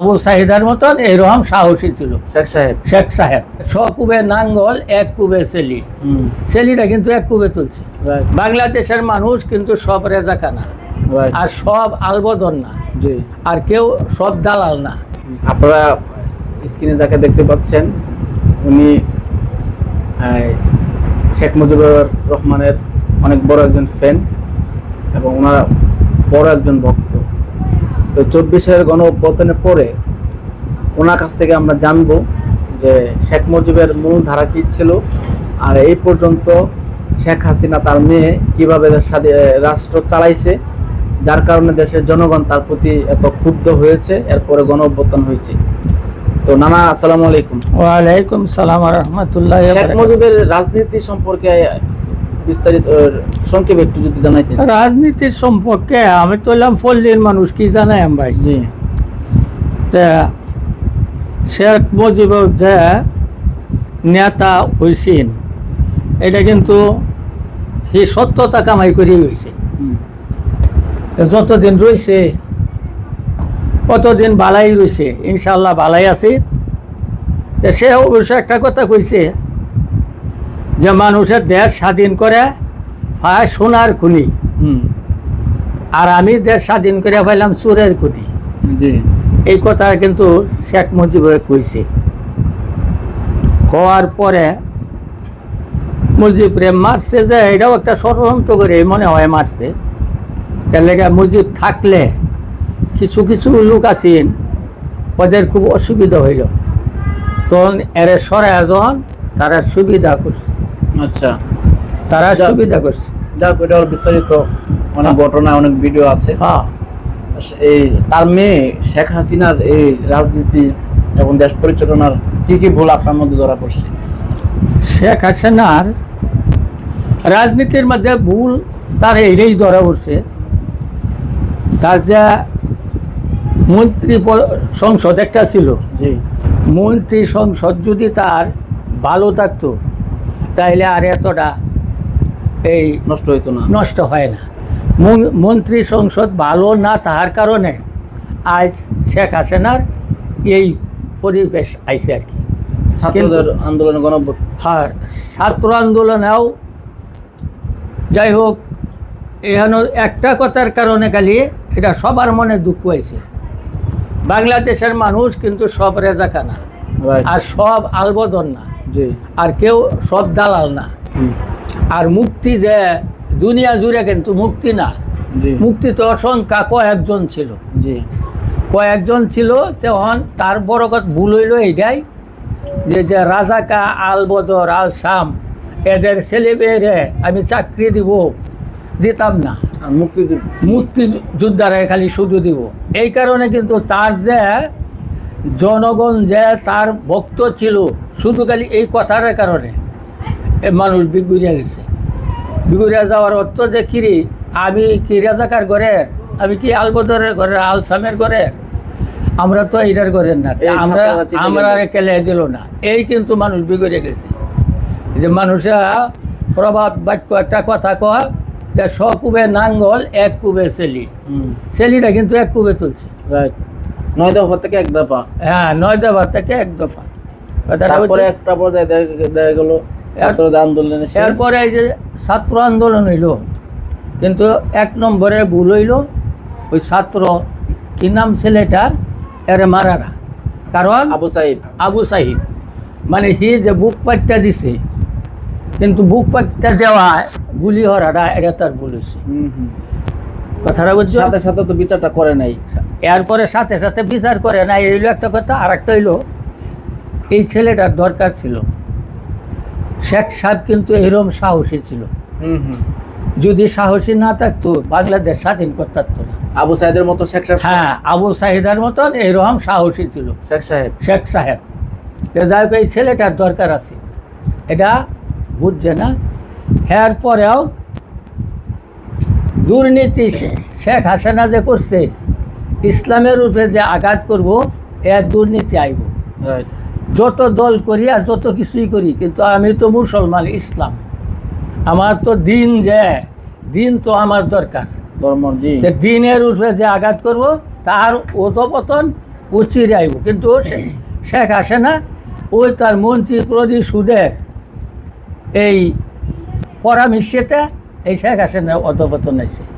আবু সাহিদার মতন এইরকম সাহসী ছিল। শেখ সাহেব। শেখ সাহেব। সকুবে নাঙ্গল এক কুবে সেলি। সেলিটা কিন্তু এক কুবে তুলছে বাংলাদেশের মানুষ কিন্তু সব রেজাকানা। আর সব আলবদন না। জি। আর কেউ সব দালাল না। আপনারা স্ক্রিনে যাকে দেখতে পাচ্ছেন উনি শেখ মুজিবুর রহমানের অনেক বড় একজন ফ্যান এবং ওনার বড় একজন ভক্ত। তো চব্বিশের গণ অভ্যুত্থানের পরে ওনার কাছ থেকে আমরা জানব যে শেখ মুজিবের মূল ধারা কি ছিল আর এই পর্যন্ত শেখ হাসিনা তার মেয়ে কীভাবে রাষ্ট্র চালাইছে যার কারণে দেশের জনগণ তার প্রতি এত ক্ষুব্ধ হয়েছে এরপরে গণ অভ্যুত্থান হয়েছে। তো নানা আসসালামু আলাইকুম। ওয়ালাইকুম সালাম রহমতুল্লাহ শেখ মুজিবের রাজনীতি সম্পর্কে বিস্তারিত সংক্ষেপে একটু যদি জানাইতেন। রাজনীতির সম্পর্কে আমি তো হলাম পল্লীর মানুষ কি জানাই ভাই? জি। তা শেখ মুজিবুর যে নেতা হয়েছেন এটা কিন্তু সেই সত্যতা কামাই করে হয়েছে যতদিন রয়েছে কতদিন বালাই রয়েছে ইনশাল্লাহ বালাই আছে। সে অবশ্য একটা কথা কইছে যে মানুষের দেশ স্বাধীন করে হয় সোনার খুনি। হুম, আর আমি দেশ স্বাধীন করে পাইলাম চোরের খুনি। জি। এই কথা কিন্তু শেখ মুজিবুর কইছে। হওয়ার পরে মুজিবরে মারছে যে এটাও একটা ষড়যন্ত্র করে মনে হয় মারছে। তার লেগে মুজিব থাকলে কিছু কিছু লোক আছেন ওদের খুব অসুবিধা হইল। তখন এর সরাই যখন তারা সুবিধা করছে। আচ্ছা। তারা সুবিধা করছে। যাক এটা বিস্তারিত অনেক ঘটনা অনেক ভিডিও আছে। হ্যাঁ। এই তার মেয়ে শেখ হাসিনার এই রাজনীতি এবং দেশ পরিচালনার কি কি ভুল আপনার মধ্যে ধরা পড়ছে? শেখ হাসিনার রাজনীতির মধ্যে ভুল তার এইটাই ধরা পড়ছে। তার যা মন্ত্রী সংসদ একটা ছিল। মন্ত্রী সংসদ যদি তার ভালো থাকতো তাইলে আর এতটা এই নষ্ট হইতো না। নষ্ট হয় না। মন্ত্রী সংসদ ভালো না তাহার কারণে আজ শেখ হাসিনার এই পরিবেশ আইছে আর কি। ছাত্রদের আন্দোলনে গণ হ্যাঁ ছাত্র আন্দোলনেও যাই হোক এখানে একটা কথার কারণে খালি এটা সবার মনে দুঃখ হয়েছে। বাংলাদেশের মানুষ কিন্তু সব রেজাকানা। আর সব আলবদন না আর কেউ সব দালাল না। আর মুক্তি যে দুনিয়া জুড়ে কিন্তু মুক্তি না। জি। মুক্তি তো অসংখ্যা কয়েকজন ছিল। জি। কয়েকজন ছিল তখন তার বড় কথা ভুল হইল এইটাই যে যে রাজাকা আল বদর আল শাম এদের ছেলে মেয়েরে আমি চাকরি দিব দিতাম না। মুক্তি যোদ্ধারে খালি শুধু দিব। এই কারণে কিন্তু তার যে জনগণ যে তার ভক্ত ছিল শুধু খালি এই কথার কারণে এ মানুষ বিগুড়িয়া গেছে। বিগুড়িয়া যাওয়ার অর্থ যে কিরি আমি কি রাজাকার ঘরের আমি কি আলবদরের ঘরের আলসামের ঘরের আমরা তো এইটার ঘরের না। আমরা আমরা কেলে দিল না। এই কিন্তু মানুষ বিগড়ে গেছে। যে মানুষেরা প্রভাব বাক্য একটা কথা কয় যে সকুবে নাঙ্গল এক কুবে সেলি। সেলিটা কিন্তু এক কুবে তুলছে রাইট নয় দফা থেকে এক দফা। হ্যাঁ নয় দফা থেকে এক দফা। তারপরে একটা পর্যায়ে দেখা- গেল ছাত্রদের আন্দোলনে সে- এরপরে এই যে ছাত্র আন্দোলন হইল কিন্তু এক নম্বরে ভুল হইল ওই ছাত্র কি নাম ছেলেটার এর মারারা। কারণ আবু সাইদ। আবু সাহিদ মানে হি যে বুক পাট্টা দিছে কিন্তু বুক পাট্টা দেওয়া গুলি হরাটা এটা তার ভুল হয়েছে। কথাটা বুঝছ? সাথে সাথে তো বিচারটা করে নাই। এরপরে সাথে সাথে বিচার করে না এইলো একটা কথা আর একটা হইল এই ছেলেটার দরকার ছিল। শেখ সাহেব কিন্তু এরম সাহসী ছিল। যদি সাহসী না থাকতো বাংলাদেশ স্বাধীন করতে না। আবু সাইদের মতো শেখ সাহেব হ্যাঁ আবু সাহিদার মতন এরকম সাহসী ছিল। শেখ সাহেব? শেখ সাহেব। যাই হোক এই ছেলেটার দরকার আছে। এটা বুঝছে না? হ্যার পরেও দুর্নীতি শেখ হাসিনা যে করছে ইসলামের উপরে যে আঘাত করব এর দুর্নীতি আইব। যত দল করি আর যত কিছুই করি কিন্তু আমি তো মুসলমান ইসলাম। আমার তো দিন যে দিন তো আমার দরকার। দিনের উপরে যে আঘাত করব তার অধপতন ও চিরে আইব। কিন্তু শেখ হাসিনা ওই তার মন্ত্রী প্রদীপ সুদের এই পরামর্শেতে এই শেখ হাসিনা অধপতন হয়েছে।